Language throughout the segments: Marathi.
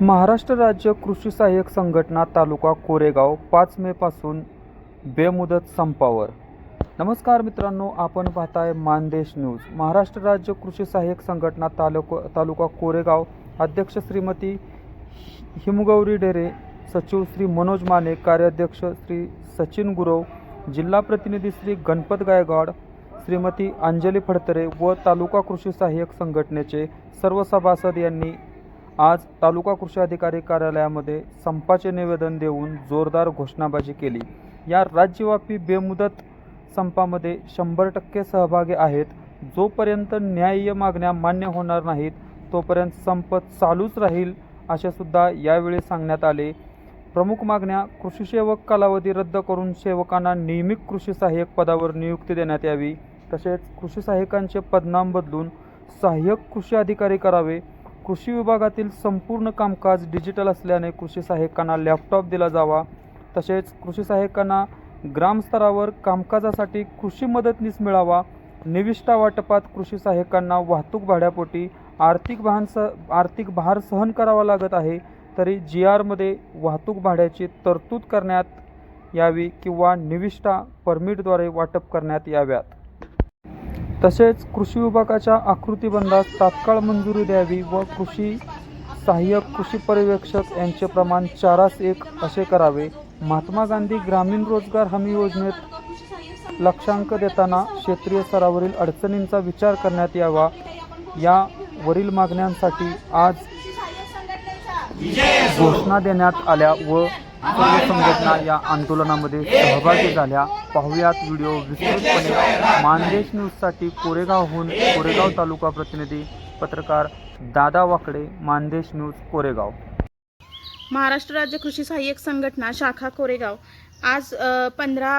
महाराष्ट्र राज्य कृषी सहाय्यक संघटना तालुका कोरेगाव पाच मेपासून बेमुदत संपावर. नमस्कार मित्रांनो आपण पाहताय मानदेश न्यूज. महाराष्ट्र राज्य कृषी सहाय्यक संघटना तालुका तालुका कोरेगाव अध्यक्ष श्रीमती हि- हिमगौरी डेरे सचिव श्री मनोज माने कार्याध्यक्ष श्री सचिन गुरव जिल्हा प्रतिनिधी श्री गणपत गायकवाड श्रीमती अंजली फडतरे व तालुका कृषी सहाय्यक संघटनेचे सर्व सभासद यांनी आज तालुका कृषी अधिकारी कार्यालयामध्ये संपाचे निवेदन देऊन जोरदार घोषणाबाजी केली. या राज्यव्यापी बेमुदत संपामध्ये शंभर टक्के सहभागी आहेत. जोपर्यंत न्याय्य मागण्या मान्य होणार नाहीत तोपर्यंत संप चालूच राहील असे सुद्धा यावेळी सांगण्यात आले. प्रमुख मागण्या कृषी सेवक कालावधी रद्द करून सेवकांना नियमित कृषी सहाय्यक पदावर नियुक्ती देण्यात यावी. तसेच कृषी सहाय्यकांचे पदनाम बदलून सहाय्यक कृषी अधिकारी करावे. कृषी विभागातील संपूर्ण कामकाज डिजिटल असल्याने कृषी सहाय्यकांना लॅपटॉप दिला जावा. तसेच कृषी सहाय्यकांना ग्रामस्तरावर कामकाजासाठी कृषी मदतनीस मिळावा. निविष्ठा वाटपात कृषी सहाय्यकांना वाहतूक भाड्यापोटी आर्थिक भान स आर्थिक भार सहन करावा लागत आहे. तरी जी आरमध्ये वाहतूक भाड्याची तरतूद करण्यात यावी किंवा निविष्ठा परमिटद्वारे वाटप करण्यात याव्यात. तसेच कृषी विभागाच्या आकृतीबंधास तात्काळ मंजुरी द्यावी व कृषी सहाय्यक कृषी पर्यवेक्षक यांचे प्रमाण चारास एक असे करावे. महात्मा गांधी ग्रामीण रोजगार हमी योजनेत लक्षांक देताना क्षेत्रीय स्तरावरील अडचणींचा विचार करण्यात यावा. या वरील मागण्यांसाठी आज घोषणा देण्यात आल्या व सर्व संघटना या आंदोलनामध्ये सहभागी झाल्या. पाहुयात व्हिडिओ विस्तृतपणे. मानदेश न्यूजसाठी कोरेगावहून कोरेगाव तालुका प्रतिनिधी पत्रकार दादा वाकडे मानदेश न्यूज कोरेगाव. महाराष्ट्र राज्य कृषी सहाय्यक संघटना शाखा कोरेगाव. आज पंधरा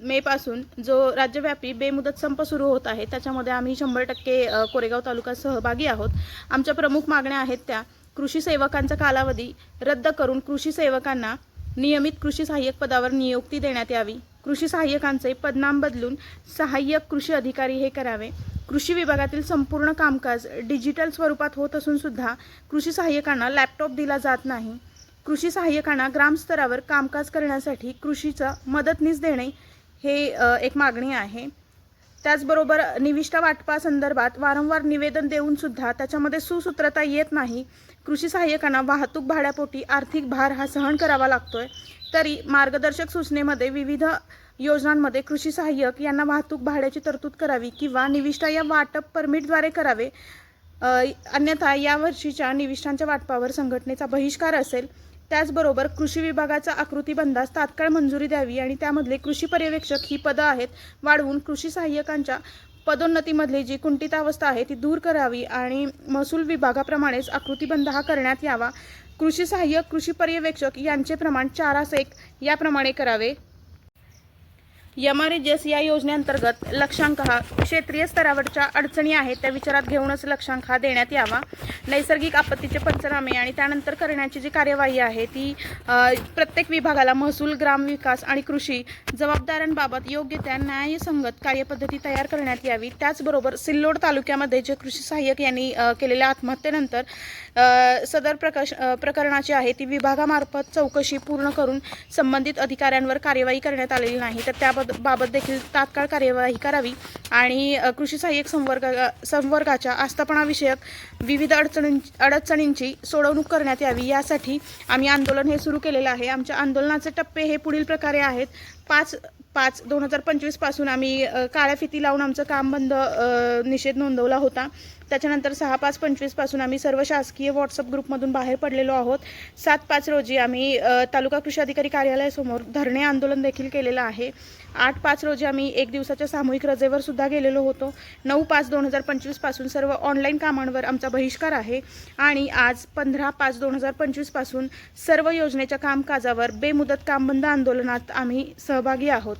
मेपासून जो राज्यव्यापी बेमुदत संप सुरू होत आहे त्याच्यामध्ये आम्ही शंभर टक्के कोरेगाव तालुका सहभागी आहोत. आमच्या प्रमुख मागण्या आहेत त्या कृषी सेवकांचा कालावधी रद्द करून कृषी सेवकांना नियमित कृषी सहाय्यक पदावर नियुक्ती देण्यात यावी. कृषी सहाय्यकांचे पदनाम बदलून सहाय्यक कृषी अधिकारी हे करावे. कृषी विभागातील संपूर्ण कामकाज डिजिटल स्वरूपात होत असून सुद्धा कृषी सहाय्यकांना लॅपटॉप दिला जात नाही. कृषी सहाय्यकांना ग्रामस्तरावर कामकाज करण्यासाठी कृषीचा मदतनीस देणे हे एक मागणी आहे. त्याचबरोबर निविष्ठा वाटपासंदर्भात वारंवार निवेदन देऊन सुद्धा त्याच्यामध्ये सुसूत्रता येत नाही. कृषी सहाय्यकांना वाहतूक भाड्यापोटी आर्थिक भार हा सहन करावा लागतोय. तरी मार्गदर्शक सूचनेमध्ये विविध योजनांमध्ये कृषी सहाय्यक यांना वाहतूक भाड्याची तरतूद करावी किंवा निविष्ठा या वाटप परमिटद्वारे करावे. अन्यथा या वर्षीच्या निविष्ठांच्या वाटपावर संघटनेचा बहिष्कार असेल. त्याचबरोबर कृषी विभागाचा आकृतीबंधास तात्काळ मंजुरी द्यावी आणि त्यामधले कृषी पर्यवेक्षक ही पदं आहेत वाढवून कृषी सहाय्यकांच्या पदोन्नतीमधली जी कुंठितावस्था आहे ती दूर करावी आणि महसूल विभागाप्रमाणेच आकृतीबंध हा करण्यात यावा. कृषी सहाय्यक कृषी पर्यवेक्षक यांचे प्रमाण चारास एक याप्रमाणे करावे. एम आर एस या योजनेअंतर्गत लक्षांक हा क्षेत्रीय स्तरावरच्या अडचणी आहेत त्या विचारात घेऊनच लक्षांक हा देण्यात यावा. नैसर्गिक आपत्तीचे पंचनामे आणि त्यानंतर करण्याची जी कार्यवाही आहे ती प्रत्येक विभागाला महसूल ग्रामविकास आणि कृषी जबाबदाऱ्यांबाबत योग्य त्या न्यायसंगत कार्यपद्धती तयार करण्यात यावी. त्याचबरोबर सिल्लोड तालुक्यामध्ये जे कृषी सहाय्यक यांनी केलेल्या आत्महत्येनंतर सदर प्रकाश प्रकरणाची आहे ती विभागामार्फत चौकशी पूर्ण करून संबंधित अधिकाऱ्यांवर कार्यवाही करण्यात आलेली नाही. तर त्याबद्दल बाबत देखील तात्काळ कार्यवाही करावी. आणि कृषी सहाय्यक संवर्ग संवर्गाच्या आस्थापनाविषयक विविध अडचणीं अडचणींची सोडवणूक करण्यात यावी. यासाठी आम्ही आंदोलन हे सुरू केलेलं आहे. आमच्या आंदोलनाचे टप्पे हे पुढील प्रकारे आहेत. पाच पाच दोन हजार पंचवीसपासून आम्ही काळ्या फिती लावून आमचं काम बंद निषेध नोंदवला होता. त्याच्यानंतर सहा पाच पंचवीसपासून आम्ही सर्व शासकीय व्हॉट्सअप ग्रुपमधून बाहेर पडलेलो आहोत. सात पाच रोजी आम्ही तालुका कृषी अधिकारी कार्यालयासमोर धरणे आंदोलन देखील केलेलं आहे. आठ पाच रोजी आम्ही एक दिवसाच्या सामूहिक रजेवर सुद्धा गेलेलो होतो. नऊ पाच दोन हजार पंचवीसपासून सर्व ऑनलाईन कामांवर आमचा बहिष्कार आहे. आणि आज पंधरा पाच दोन हजार पंचवीसपासून सर्व योजनेच्या कामकाजावर बेमुदत कामबंद आंदोलनात आम्ही सहभागी आहोत.